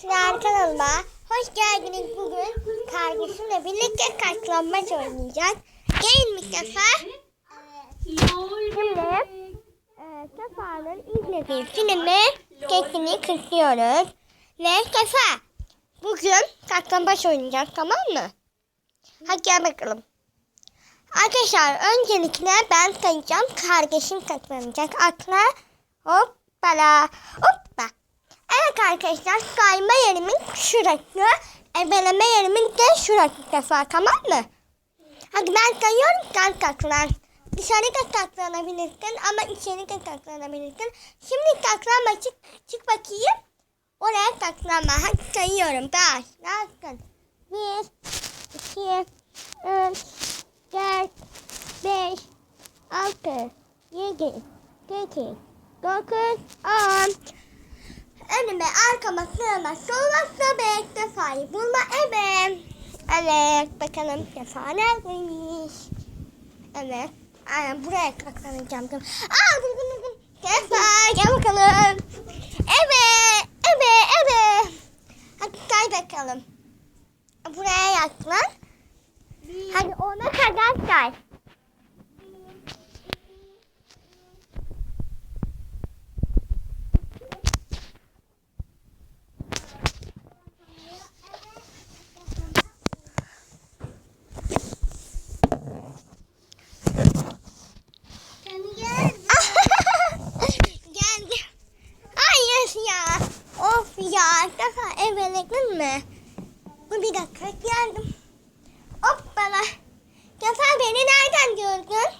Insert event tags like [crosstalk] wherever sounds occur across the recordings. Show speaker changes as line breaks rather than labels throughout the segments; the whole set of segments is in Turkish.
Sıra kanalıma hoş geldiniz bugün. Kardeşimle birlikte katlanmaç oynayacağız. Gelin mi Sefa? Şimdi e, Sefa'nın izlediği filmi sesini kısıyoruz. Ve Sefa bugün katlanmaç oynayacağız tamam mı? Hadi gel bakalım. Arkadaşlar öncelikle ben sayacağım. Kardeşim katlanacak. Akla hoppala hoppa. Evet arkadaşlar sayma yerimin şurası. Ebeleme yerimin de şurası defa tamam mı? Hadi ben sayıyorum sen katlan. Dışarı da katlanabilirsin ama içeri de katlanabilirsin. Şimdi katlanma çık, çık bakayım. Oraya katlanma. Hadi sayıyorum. Başlasın. Bir, iki, üç, dört, beş, altı, yedi, sekiz, dokuz, on. Önüme arkama sığma soluma sobe defayı bulma ebe. Evet bakalım defa neredeymiş. Evet. Aynen buraya kaklanacağım. Aa dur dur dur. Defa gel bakalım. Ebe ebe ebe. Hadi say bakalım. Buraya yaklan. Hadi ona kadar say. Geldi. Hayır ya. Of ya. Daha eveledin mi? Bu bir dakika geldim. Hoppala. Defa beni nereden gördün?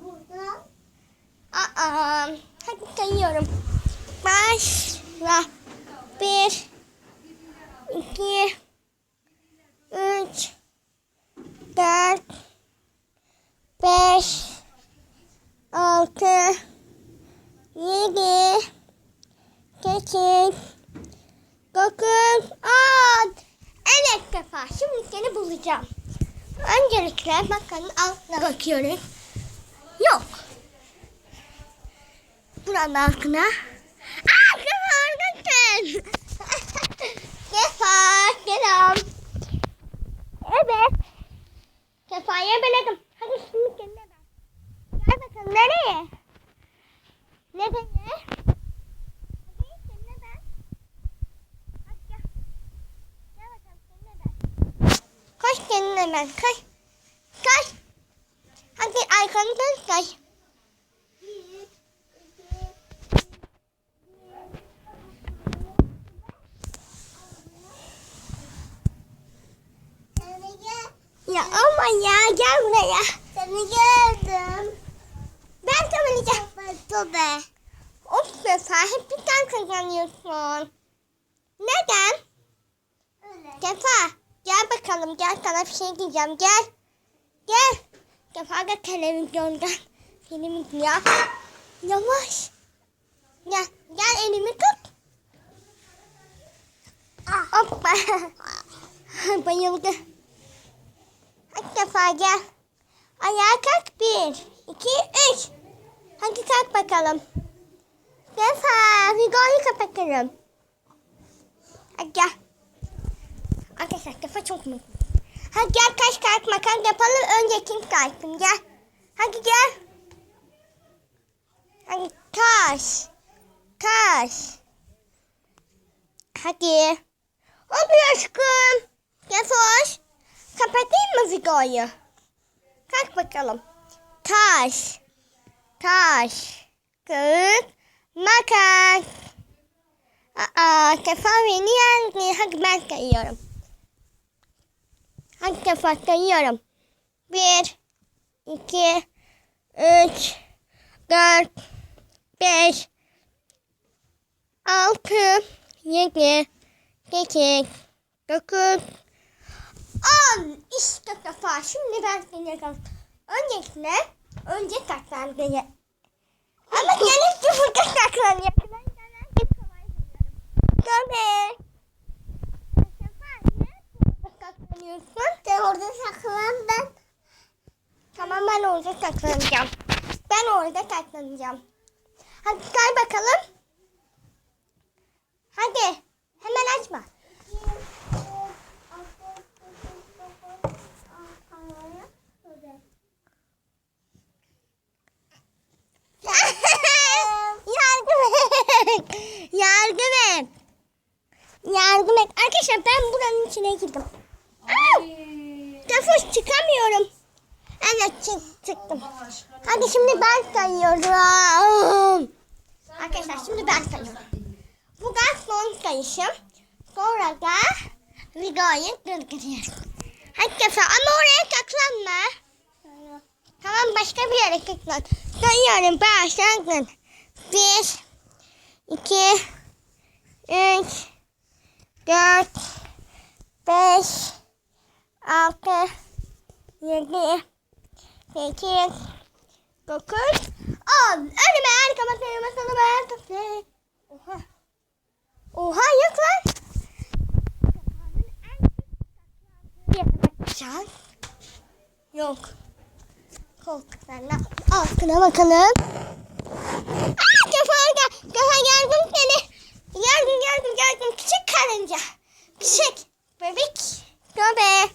Burada. Aa, hadi sayıyorum. Başla. Bir, iki, üç, dört, beş, altı, yedi, sekiz, dokuz, on. Evet defa. Şimdi seni bulacağım. Öncelikle bakın altına bakıyoruz. Yok. Altına. Aa kız oradasın. Defa selam. Evet. Sefa'yı beledim. Hadi şimdi kendine bak. Gel bakalım nereye? Nereye? Hadi kendine bak. Koş. Koş. Hadi arkanı dön koş. Gel buraya. Seni gördüm. Ben kazanacağım. Tabii. Of be sahip bir tane kazanıyorsun. Neden? Öyle. Defa gel bakalım gel sana bir şey diyeceğim gel. Gel. Defa da televizyondan film izliyor. Yavaş. Gel, gel elimi tut. Hoppa. [laughs] Bayıldı. Defa gel. Ayağa kalk. Bir, iki, üç. Hadi kalk bakalım. Defa videoyu kapatırım. Hadi gel. Arkadaşlar defa çok mutlu. Hadi gel kaç kart makas yapalım. Önce kim kalksın gel. Hadi gel. Hadi taş. Taş. Hadi. Hadi aşkım. Defoş. Kapatayım mı videoyu? Kalk bakalım. Taş. Taş. Kağıt. Makas. Aa, defa beni yendi. Hadi ben sayıyorum. Hadi defa sayıyorum. Bir, iki, üç, dört, beş, altı, yedi, sekiz, dokuz, on. İşte defa. Şimdi ben seni yakaladım. Öncelikle, önce saklandığını. Ama gelip de burada saklanıyor. Ben sana hep kolay buluyorum. Tabii. Saklanıyorsun? Sen orada saklan ben. Tamam ben orada saklanacağım. Ben orada saklanacağım. Hadi say bakalım. Yardım et. Arkadaşlar ben buranın içine girdim. Tafoş çıkamıyorum. Evet çık, çıktım. Hadi şimdi ben sayıyorum. Arkadaşlar şimdi ben sayıyorum. Bu da son sayışım. Sonra da videoyu durduruyorum. Herkese ama oraya saklanma. Tamam başka bir yere saklan. Sayıyorum başladın. Bir, iki, 8 9 10 Önüme arkama sayıma sanıma arkama Oha. Oha yok lan. Yapacağız Yok. Koltuklarına altına bakalım. Aa, kafaya, gel, kafaya geldim seni. Geldim geldim geldim küçük karınca. Küçük. Bebek. Göbe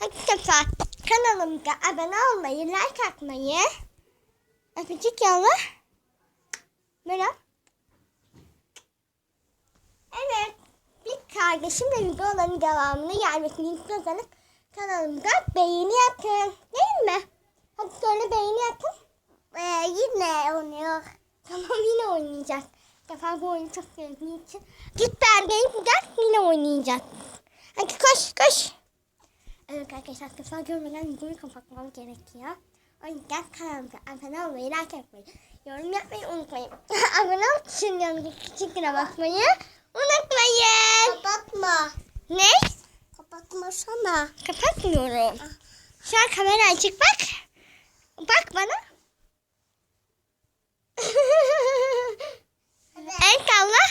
Hakikaten kafa. Kanalımda abone olmayı, like atmayı. Öpücük yolla. Merhaba. Evet. Bir kardeşimle videoların devamını gelmesini istiyorsanız kanalımda beğeni yapın. Değil mi? Hadi söyle beğeni yapın. Ee, yine oynuyor. [laughs] Tamam yine oynayacak. Defa bu oyunu çok sevdiği için. Git beğenmeyi gel yine oynayacak. Hadi koş koş. Evet arkadaşlar defa görmeden videoyu kapatmam gerekiyor. O yüzden kanalımda abone olmayı, like atmayı, yorum yapmayı unutmayın. [laughs] abone ol tuşunun yanındaki küçük güne basmayı unutmayın. Kapatma. Ne? Kapatmasana. Kapatmıyorum. Şu an kamera açık bak. Bak bana. [laughs] El salla.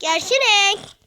Görüşürüz.